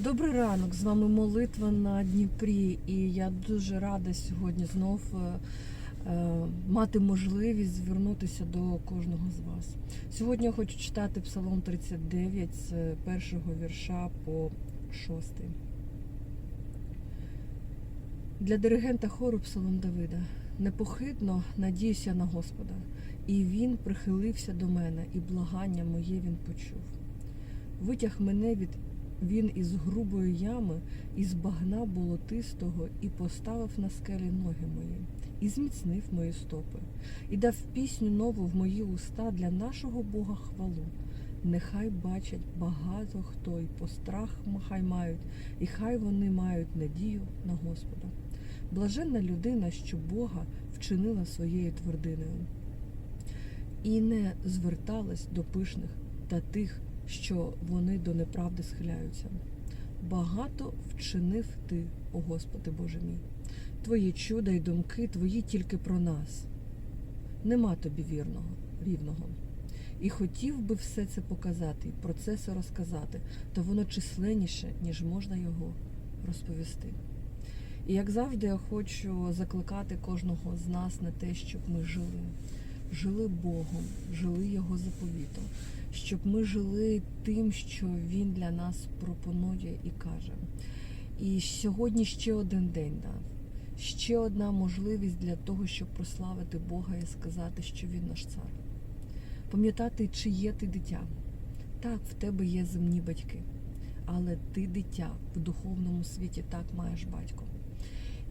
Добрий ранок, з вами молитва на Дніпрі, і я дуже рада сьогодні знов е, е, мати можливість звернутися до кожного з вас. Сьогодні я хочу читати Псалом 39 з першого вірша по шостий. Для диригента хору Псалом Давида. Непохитно надіюся на Господа, і він прихилився до мене, і благання моє він почув. Витяг мене від він із грубої ями, із багна болотистого, і поставив на скелі ноги мої, і зміцнив мої стопи, і дав пісню нову в мої уста для нашого Бога хвалу. Нехай бачать багато хто, і пострах хай мають, і хай вони мають надію на Господа. Блаженна людина, що Бога вчинила своєю твердиною, і не зверталась до пишних та тих, що вони до неправди схиляються. Багато вчинив ти, о Господи Боже мій, твої чуда й думки твої тільки про нас. Нема тобі вірного, рівного. І хотів би все це показати, про це все розказати, то воно численніше, ніж можна його розповісти. І як завжди, я хочу закликати кожного з нас на те, щоб ми жили, жили Богом, жили Його заповітом, щоб ми жили тим, що Він для нас пропонує і каже. І сьогодні ще один день дав, ще одна можливість для того, щоб прославити Бога і сказати, що Він наш цар. Пам'ятати, чи є ти дитя. Так, в тебе є земні батьки, але ти дитя в духовному світі так маєш батько.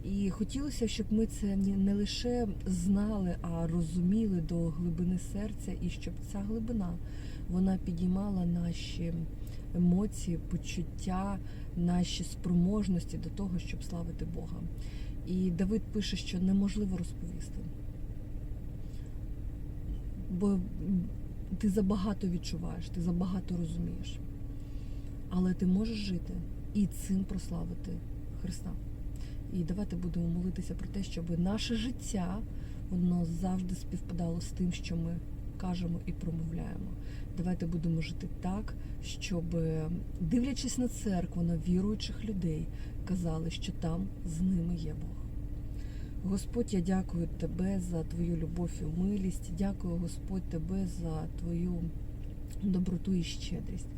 І хотілося, щоб ми це не лише знали, а розуміли до глибини серця, і щоб ця глибина вона підіймала наші емоції, почуття, наші спроможності до того, щоб славити Бога. І Давид пише, що неможливо розповісти, бо ти забагато відчуваєш, ти забагато розумієш, але ти можеш жити і цим прославити Христа. І давайте будемо молитися про те, щоб наше життя воно завжди співпадало з тим, що ми кажемо і промовляємо. Давайте будемо жити так, щоб, дивлячись на церкву, на віруючих людей, казали, що там з ними є Бог. Господь, я дякую Тебе за Твою любов і милість. Дякую, Господь, Тебе за Твою доброту і щедрість.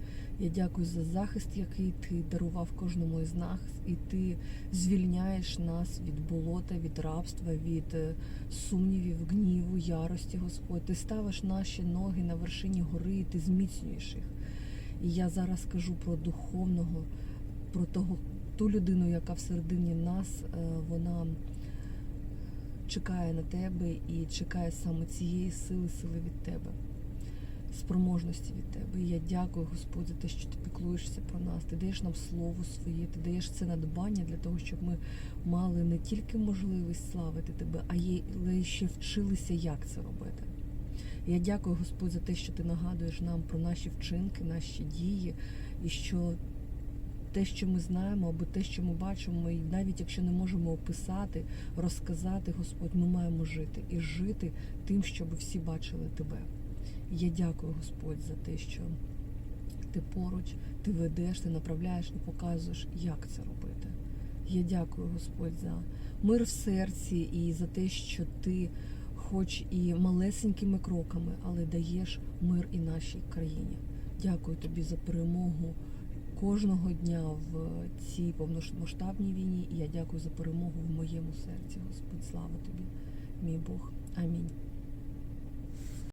Я дякую за захист, який ти дарував кожному із нас, і ти звільняєш нас від болота, від рабства, від сумнівів, гніву, ярості, Господь. Ти ставиш наші ноги на вершині гори, і ти зміцнюєш їх. І я зараз кажу про духовного, про того, ту людину, яка всередині нас, вона чекає на тебе і чекає саме цієї сили, сили від тебе спроможності від тебе. І я дякую, Господь, за те, що ти піклуєшся про нас. Ти даєш нам слово своє, ти даєш це надбання для того, щоб ми мали не тільки можливість славити тебе, а й ще вчилися, як це робити. Я дякую, Господь, за те, що ти нагадуєш нам про наші вчинки, наші дії, і що те, що ми знаємо, або те, що ми бачимо, і навіть якщо не можемо описати, розказати, Господь, ми маємо жити і жити тим, щоб всі бачили тебе. Я дякую, Господь, за те, що ти поруч, ти ведеш, ти направляєш і показуєш, як це робити. Я дякую, Господь, за мир в серці і за те, що ти, хоч і малесенькими кроками, але даєш мир і нашій країні. Дякую тобі за перемогу кожного дня в цій повномасштабній війні. І я дякую за перемогу в моєму серці. Господь, слава тобі, мій Бог. Амінь.